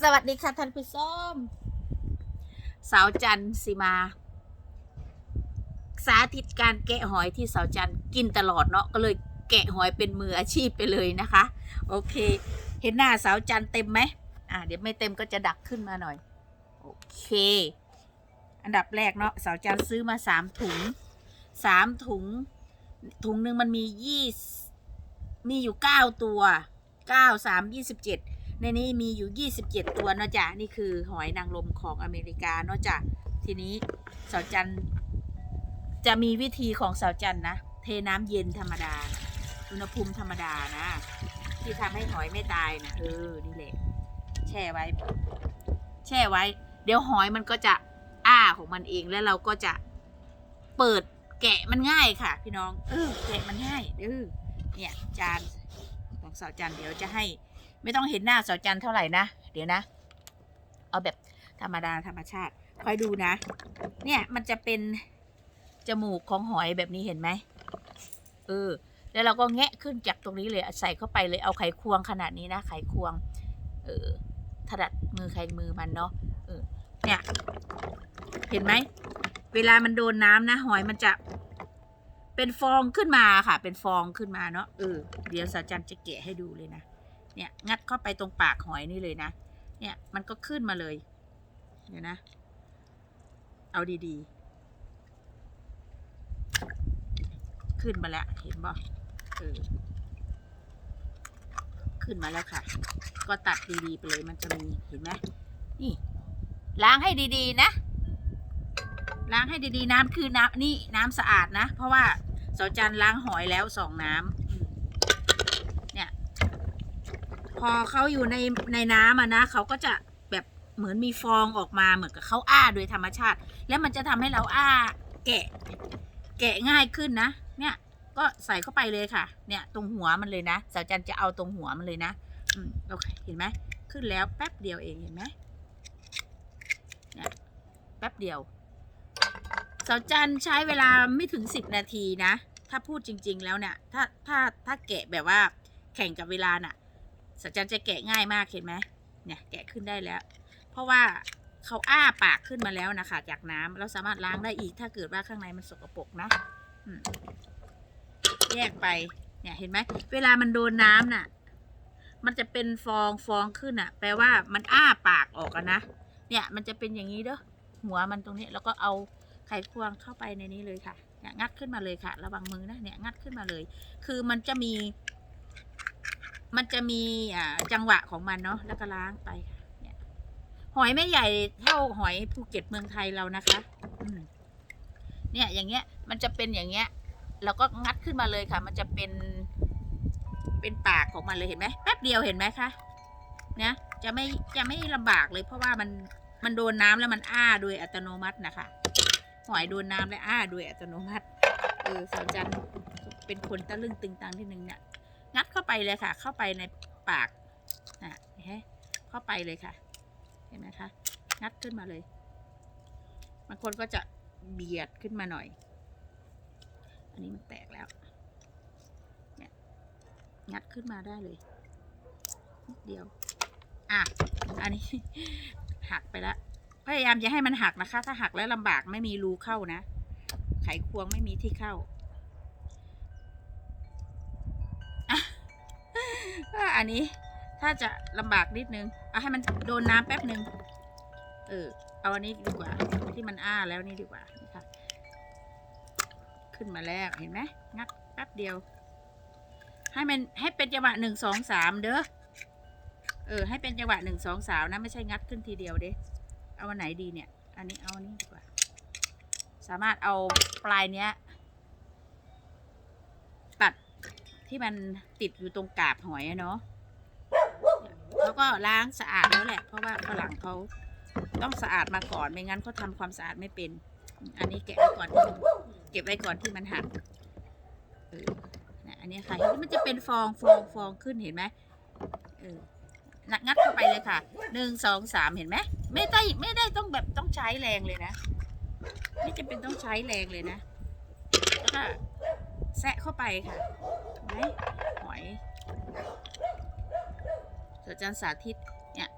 สวัสดีค่ะท่านผู้ชมสาวจันสิมา สาธิตการแกะหอยที่สาวจันกินตลอดเนาะก็เลยแกะหอยเป็นมืออาชีพไปเลยนะคะ โอเค เห็นหน้าสาวจันเต็มไหมอ่าเดี๋ยวไม่เต็มก็จะดักขึ้นมาหน่อย โอเค อันดับแรกเนาะสาวจันซื้อมาสามถุงสามถุง ถุงหนึ่งมันมียี่มีอยู่เก้าตัวเก้าสามยี่สิบเจ็ด ในนี้มีอยู่ 27 ตัวเนาะจ้ะนี่คือหอยนางรมของอเมริกาเนาะจ้ะทีนี้สาวจันจะมีวิธีของสาวจันนะ เทน้ำเย็นธรรมดา อุณหภูมิธรรมดานะ ที่ทำให้หอยไม่ตายนะเออนี่แหละแช่ไว้ แช่ไว้ เดี๋ยวหอยมันก็จะอ้าของมันเองแล้วเราก็จะเปิดแกะมันง่ายค่ะ พี่น้อง เออแกะมันง่ายเออเนี่ยจานของสาวจันเดี๋ยวจะให้ ไม่ต้องเห็นหน้าสาวจันเท่าไหร่นะ เดี๋ยวนะ เอาแบบธรรมดาธรรมชาติคอยดูนะ เนี่ยมันจะเป็นจมูกของหอยแบบนี้เห็นไหมเออ แล้วเราก็แงะขึ้นจากตรงนี้เลยใส่เข้าไปเลยเอาไขควงขนาดนี้นะไขควง เออถนัดมือใครมือมันเนาะเออ เนี่ย เห็นไหมเวลามันโดนน้ำนะหอยมันจะ เป็นฟองขึ้นมาค่ะ เป็นฟองขึ้นมาเนาะเออเดี๋ยวสาจันจะแกะให้ดูเลยนะ เนี่ยงัดเข้าไปตรงปากหอยนี่เลยนะ เนี่ยมันก็ขึ้นมาเลย เดี๋ยวนะ เอาดีๆ ขึ้นมาแล้วเห็นบ่เออขึ้นมาแล้วค่ะ ก็ตัดดีๆไปเลยมันจะมีเห็นไหมนี่ล้างให้ดีๆนะ ล้างให้ดีๆ น้ำคือน้ำนี่น้ำสะอาดนะ เพราะว่าสาจันล้างหอยแล้วสองน้ำอืมเนี่ย พอเขาอยู่ในในน้ำอะนะเขาก็จะแบบเหมือนมีฟองออกมาเหมือนกับเขาอ้าโดยธรรมชาติ แล้วมันจะทำให้เราอ้าแกะ แกะง่ายขึ้นนะ เนี่ยก็ใส่เข้าไปเลยค่ะ เนี่ยตรงหัวมันเลยนะสาวจันจะเอาตรงหัวมันเลยนะ อืมโอเคเห็นไหมขึ้นแล้วแป๊บเดียวเองเห็นไหมเนี่ยแป๊บเดียวสาวจันใช้เวลาไม่ถึงสิบนาทีนะ ถ้าพูดจริง ๆ แล้วเนี่ย ถ้าถ้าถ้าแกะแบบว่าแข่งกับเวลาน่ะ สัจจันจะแกะง่ายมากเห็นไหมเนี่ยแกะขึ้นได้แล้ว เพราะว่าเขาอ้าปากขึ้นมาแล้วนะคะ จากน้ำเราสามารถล้างได้อีกถ้าเกิดว่าข้างในมันสกปรกนะแยกไป เนี่ยเห็นไหมเวลามันโดนน้ำน่ะ มันจะเป็นฟองฟองขึ้นอะ แปลว่ามันอ้าปากออกอะนะเนี่ยมันจะเป็นอย่างนี้เด้อหัวมันตรงนี้แล้วก็เอาไขควงเข้าไปในนี้เลยค่ะเนี่ยงัดขึ้นมาเลยค่ะ ระวังมือนะเนี่ยงัดขึ้นมาเลย คือมันจะมี มันจะมีอ่าจังหวะของมันเนาะแล้วก็ล้างไปเนี่ยหอยไม่ใหญ่เท่าหอยภูเก็ตเมืองไทยเรานะคะเนี่ย อย่างเงี้ย มันจะเป็นอย่างเงี้ยแล้วก็งัดขึ้นมาเลยค่ะ มันจะเป็น เป็นปากของมันเลยเห็นไหมแป๊บเดียวเห็นไหมคะเนี่ยจะไม่จะไม่ลำบากเลย เพราะว่ามันมันโดนน้ำแล้วมันอ้าโดยอัตโนมัตินะคะหอยโดนน้ำและอ้าโดยอัตโนมัติเออสาวจันเป็นคนตะลึงตึงตังที่หนึ่งเนี่ย งัดเข้าไปเลยค่ะ เข้าไปในปากนะเห็นเข้าไปเลยค่ะ เห็นไหมคะ งัดขึ้นมาเลย บางคนก็จะเบียดขึ้นมาหน่อย อันนี้มันแตกแล้ว เนี่ย งัดขึ้นมาได้เลยนิดเดียว อะ อันนี้ หักไปแล้วพยายามอย่าให้มันหักนะคะ ถ้าหักแล้วลำบากไม่มีรูเข้านะ ไขควงไม่มีที่เข้า ก็อันนี้ถ้าจะลำบากนิดนึง เอาให้มันโดนน้ำแป๊บนึง เออ เอาอันนี้ดีกว่า ที่มันอ้าแล้วนี่ดีกว่าค่ะขึ้นมาแล้วเห็นไหมงัดแป๊บเดียว ให้มันให้เป็นจังหวะหนึ่งสองสามเด้อ เออ ให้เป็นจังหวะหนึ่งสองสามนะ ไม่ใช่งัดขึ้นทีเดียวเด้ เอาอันไหนดีเนี่ย อันนี้เอาอันนี้ดีกว่า สามารถเอาปลายเนี้ย ตัด ที่มันติดอยู่ตรงกาบหอยอะเนาะเขาก็ล้างสะอาดแล้วแหละ เพราะว่าฝรั่งเขาต้องสะอาดมาก่อนไม่งั้นเขาทำความสะอาดไม่เป็น อันนี้แกะไว้ก่อนที่เก็บไว้ก่อนที่มันหักเออนะอันนี้ค่ะมันจะเป็นฟองฟองฟองขึ้นเห็นไหมเอองัดงัดเข้าไปเลยค่ะหนึ่งสองสามเห็นไหมไม่ได้ไม่ได้ต้องแบบต้องใช้แรงเลยนะไม่จำเป็นต้องใช้แรงเลยนะแล้วก็ แซะเข้าไปค่ะไหมหอยเสือจันทร์สาธิตเนี่ย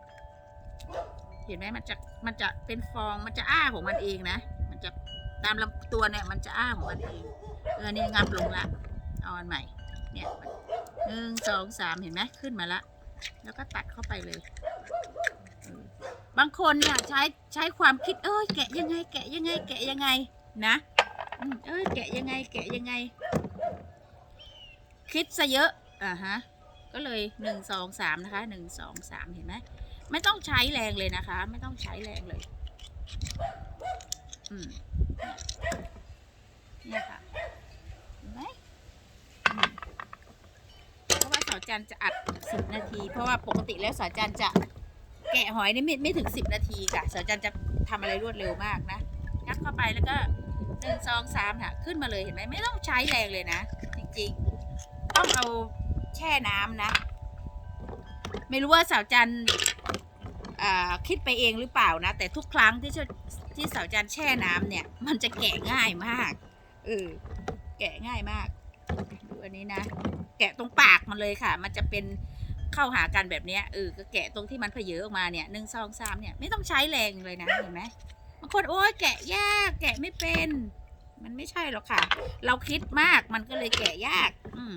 เห็นไหมมันจะมันจะเป็นฟองมันจะอ้าของมันเองนะ มันจะตามลำตัวเนี่ย มันจะอ้าของมันเองเออเนี่ยงับลงละเอาอันใหม่ เนี่ยหนึ่งสองสามเห็นไหมขึ้นมาละ แล้วก็ตัดเข้าไปเลย บางคนเนี่ยใช้ใช้ความคิดเอ้ยแกะยังไง แกะยังไงแกะยังไงนะ เอ้ยแกะยังไง แกะยังไง คิดซะเยอะ อ่าฮะ ก็เลยหนึ่งสองสามนะคะหนึ่งสองสามเห็นไหม ไม่ต้องใช้แรงเลยนะคะ ไม่ต้องใช้แรงเลย อืมเนี่ยค่ะเห็นไหมเพราะว่าสาวจันจะอัดสิบนาที เพราะว่าปกติแล้วสาวจันจะแกะหอยนี่ไม่ไม่ถึงสิบนาทีค่ะสาวจันจะทำอะไรรวดเร็วมากนะยัดเข้าไปแล้วก็ หนึ่งสองสามค่ะ ขึ้นมาเลยเห็นไหมไม่ต้องใช้แรงเลยนะ จริงๆ ต้องเอาแช่น้ำนะ ไม่รู้ว่าสาวจันคิดไปเองหรือเปล่านะ แต่ทุกครั้งที่ที่สาวจันแช่น้ำเนี่ย มันจะแกะง่ายมากเออแกะง่ายมากดูอันนี้นะ แกะตรงปากมันเลยค่ะ มันจะเป็นเข้าหากันแบบเนี้ยเออก็แกะตรงที่มันเพเยอออกมาเนี่ยหนึ่งสองสามเนี่ยไม่ต้องใช้แรงเลยนะเห็นไหมางคนโอ้ยแกะยาก แกะไม่เป็น มันไม่ใช่หรอกค่ะ เราคิดมากมันก็เลยแกะยาก อืม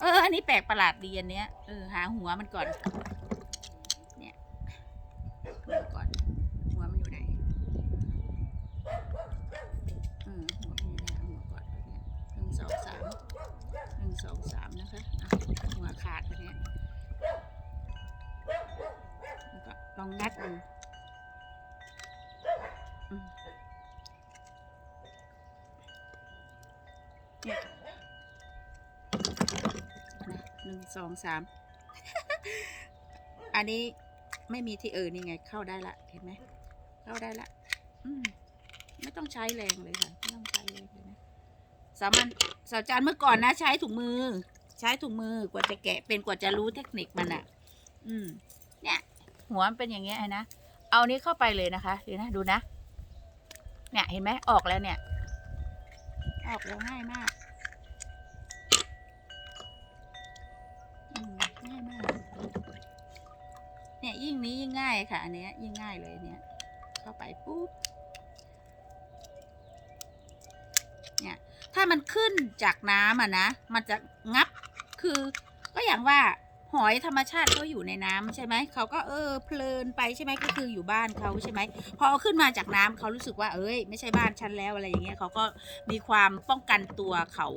เออ อันนี้แปลกประหลาดดีอันเนี้ยเออหาหัวมันก่อน เนี่ยหัวก่อน หัวมันอยู่ไหนอืมหัวมันอยู่ไหนเอาหัวก่อนเนี้ยหนึ่งสองสามหนึ่งสองสามนะคะอะหัวขาดตัวเนี้ยแล้วก็ลองงัดดู หนึ่งสองสามอันนี้ไม่มีที่เออนี่ไงเข้าได้ละเห็นไหมเข้าได้ละอืมไม่ต้องใช้แรงเลยค่ะไม่ต้องใช้แรงเลยนะสามัญสาวจานเมื่อก่อนนะ ใช้ถุงมือ ใช้ถุงมือกว่าจะแกะเป็นกว่าจะรู้เทคนิคมันอะ่ะ อืม เนี่ย หัวมันเป็นอย่างเงี้ยนะเอานี้เข้าไปเลยนะคะดูนะดูนะเนี่ยเห็นไหมออกแล้วเนี่ย ออกแล้วง่ายมากง่ายมาก เนี่ยยิ่งนี้ยิ่งง่ายค่ะ อันเนี้ยยิ่งง่ายเลยเนี่ย เข้าไปปุ๊บ เนี่ย ถ้ามันขึ้นจากน้ำอะนะ มันจะงับ คือ ก็อย่างว่า หอยธรรมชาติเขาอยู่ในน้ำใช่ไหมเขาก็เออเพลินไปใช่ไหมก็คืออยู่บ้านเขาใช่ไหมพอเอาขึ้นมาจากน้ำเขารู้สึกว่าเอ้ย ไม่ใช่บ้านฉันแล้วอะไรอย่างเงี้ยเขาก็มีความป้องกันตัวเขา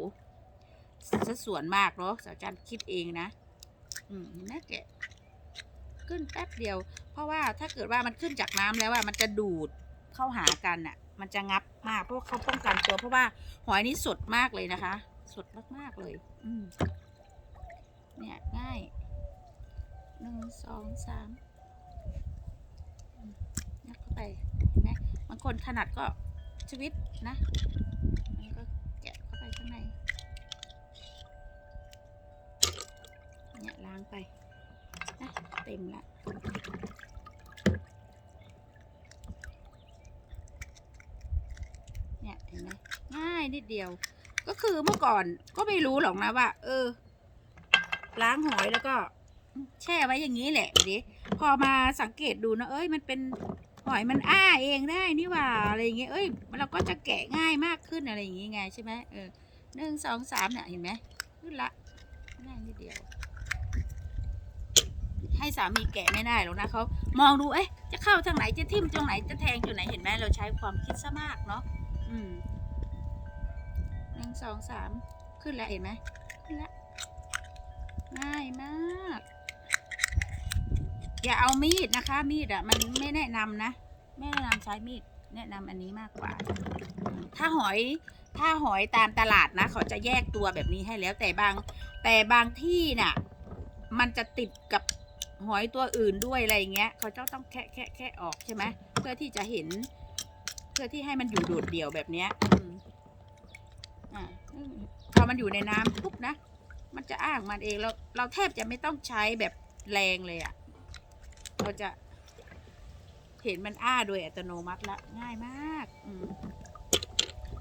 สัดส่วนมากเนาะสาวจันคิดเองนะ อืมเห็นไหมแกขึ้นแป๊บเดียว เพราะว่าถ้าเกิดว่ามันขึ้นจากน้ำแล้วว่ามันจะดูดเข้าหากันอะ มันจะงับมากเพราะเขาป้องกันตัว เพราะว่าหอยนี้สดมากเลยนะคะ สดมากๆเลย อืมเนี่ยง่าย หนึ่งสองสามอืมยัดเข้าไปเห็นไหมบางคนถนัดก็ชีวิตนะมันก็แกะเข้าไปข้างในเนี่ยล้างไปนะเต็มละเนี่ยเห็นไหมง่ายนิดเดียว ก็คือเมื่อก่อนก็ไม่รู้หรอกนะว่า เออ ล้างหอยแล้วก็ แช่ไว้อย่างนี้แหละดิพอมาสังเกตดูนะเอ้ยมันเป็นหอยมันอ้าเองได้นี่หว่าอะไรอย่างเงี้ยเอ้ยเราก็จะแกะง่ายมากขึ้นอะไรอย่างงี้ไงใช่ไหมเออหนึ่งสองสามเนี่ยเห็นไหมขึ้นละง่ายนิดเดียว ให้สามีแกะไม่ได้หรอกนะเขามองดูเอ๊ะจะเข้าทางไหนจะทิ่มตรงไหนจะแทงตรงไหนเห็นไหมเราใช้ความคิดซะมากเนาะอืมหนึ่งสองสามขึ้นแล้วเห็นไหมขึ้นแล้วง่ายมาก อย่าเอามีดนะคะ มีดอะ มันไม่แนะนำนะไม่แนะนำใช้มีด แนะนำอันนี้มากกว่า ถ้าหอยถ้าหอยตามตลาดนะ เขาจะแยกตัวแบบนี้ให้แล้วแต่บาง แต่บางที่น่ะ มันจะติดกับหอยตัวอื่นด้วยอะไรเงี้ย เขาจะต้องแคะแคะแคะออกใช่ไหมเพื่อที่จะเห็น เพื่อที่ให้มันอยู่โดดเดี่ยวแบบเนี้ยอ่าพอมันอยู่ในน้ำปุ๊บนะมันจะอ้างมันเองเราเราแทบจะไม่ต้องใช้แบบแรงเลยอะ่ะเราจะเห็นมันอ้าโดยอัตโนมัติละง่ายมากอ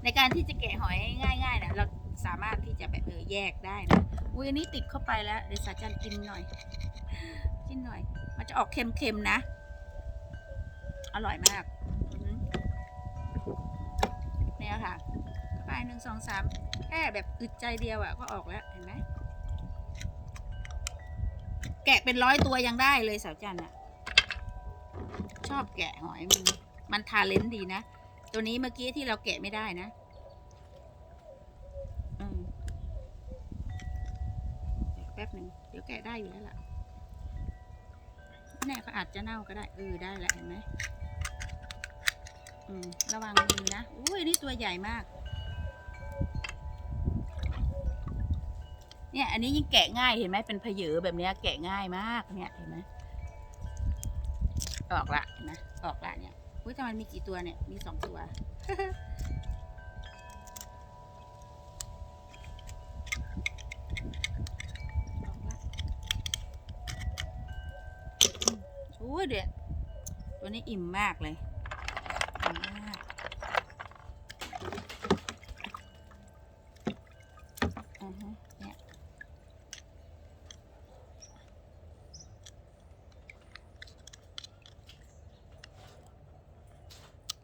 ในการที่จะแกะหอยง่ายๆนะเราสามารถที่จะแบบเออแยกได้นะอุ้ยอันนี้ติดเข้าไปแล้วเดี๋ยวสาจันกินหน่อยกินหน่อย มันจะออกเค็มๆนะ อร่อยมากเนี่ยค่ะไปหนึ่งสองสามแค่แบบอึดใจเดียวอะก็ออกแล้วเห็นไหมแกะเป็นร้อยตัวยังได้เลยสาวจันอะ ชอบแกะหอยมันมันทาเลนต์ดีนะ ตัวนี้เมื่อกี้ที่เราแกะไม่ได้นะแป๊บหนึ่งเดี๋ยวแกะได้อยู่แล้วล่ะแน่ก็อาจจะเน่าก็ได้ เออได้แหล้วเห็นไหมอืมระวังมือนะอุ้ยนี่ตัวใหญ่มาก เนี่ย อันนี้ยิ่งแกะง่ายเห็นไหมเป็นผยอแบบนี้แกะง่ายมากเนี่ยเห็นไหม ออกละเห็นไหมออกละเนี่ยอุ้ยแต่มันมีกี่ตัวเนี่ยมีสองตัวออกละอืมโอ้ยเดี๋ยวตัวนี้อิ่มมากเลยอิ่มมากอือฮึเนี่ย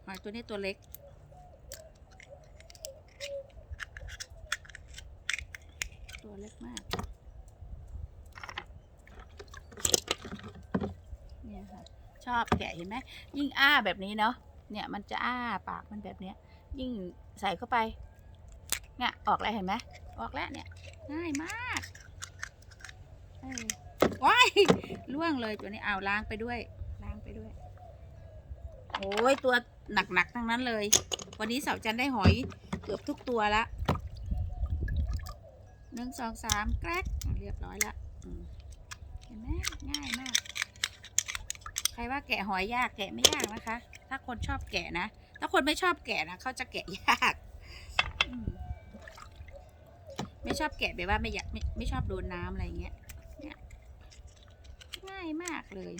หอย ตัวนี้ตัวเล็ก ตัวเล็กมาก เนี่ยค่ะ ชอบแกะเห็นไหม ยิ่งอ้าแบบนี้เนาะ เนี่ยมันจะอ้าปากมันแบบเนี้ย ยิ่งใส่เข้าไป เนี่ยออกแล้วเห็นไหม ออกแล้วเนี่ย ง่ายมากเออว้ายล่วงเลยตัวนี้เอาล้างไปด้วย ล้างไปด้วย โอ้ยตัว หนักๆทั้งนั้นเลย วันนี้เสาจันได้หอยเกือบทุกตัวละหนึ่งสองสามแกรกเรียบร้อยละเห็นไหมง่ายมาก ใครว่าแกะหอยยากแกะไม่ยากนะคะ ถ้าคนชอบแกะนะ ถ้าคนไม่ชอบแกะนะเขาจะแกะยากมไม่ชอบแกะแบบว่าไม่อยากไม่ไม่ชอบโดนน้ำอะไรเงี้ยง่ายมากเลย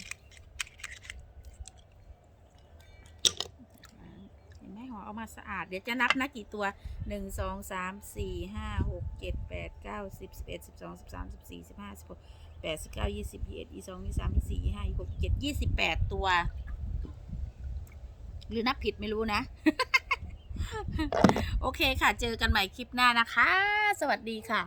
เอามาสะอาด เดี๋ยวจะนับนะกี่ตัวหนึ่งสองสามสี่ห้าหกเจ็ดแปดเก้าสิบสิบเอ็ดสิบสองสิบสามสิบสี่สิบห้าสิบหกแปดสิบเก้ายี่สิบยี่สิบเอ็ดยี่สองยี่สามยี่สี่ยี่ห้ายี่หกเจ็ดยี่สิบแปดตัว หรือนับผิดไม่รู้นะ โอเคค่ะ เจอกันใหม่คลิปหน้านะคะ สวัสดีค่ะ